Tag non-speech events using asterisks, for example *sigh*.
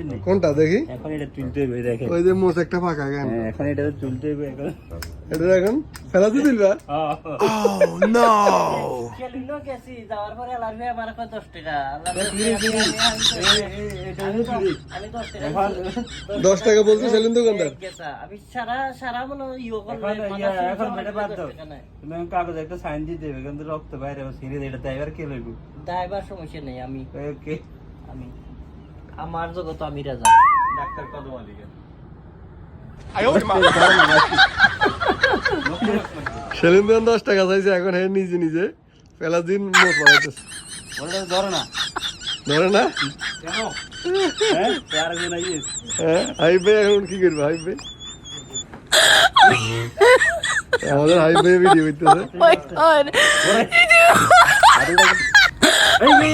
নি? কোনটা দেখি? এখন এটা তুলতে হবে দেখেন। ওই যে মোচ একটা ফাঁকা কেন? হ্যাঁ, এখন এটা তুলতে হবে এখন। এটা এখন ফেলাতে দিলবা সেলিনো গেছি যাওয়ার পরে ভাই আমার কয় দশ টাকা আমি তো- ধীরে আমি দশ টাকা এখন দশ টাকা বলছে সেলিন দোকানদার আমি সারা সারা মনে ইয়ে করলে এখন লাগবে বাদ দাও। তুমি কাগজ একটা সাইন দিয়ে দেবে কিন্তু রক্ত বাইরে সিরিজ এটা এবার কে লইব? দায়বার সমস্যা নেই আমি। ওকে আমি। আমার জগৎ আমি রাজা। ডাক্তার দোকান *laughs* দশ টাকা চাইছে এখন হে নিজে নিজে ধরে না। ধরে না? হ্যাঁ? হ্যাঁ হাইবে এখন কি করবে হাইবে? আমাদের হাইবে ভিডিও করতেছে।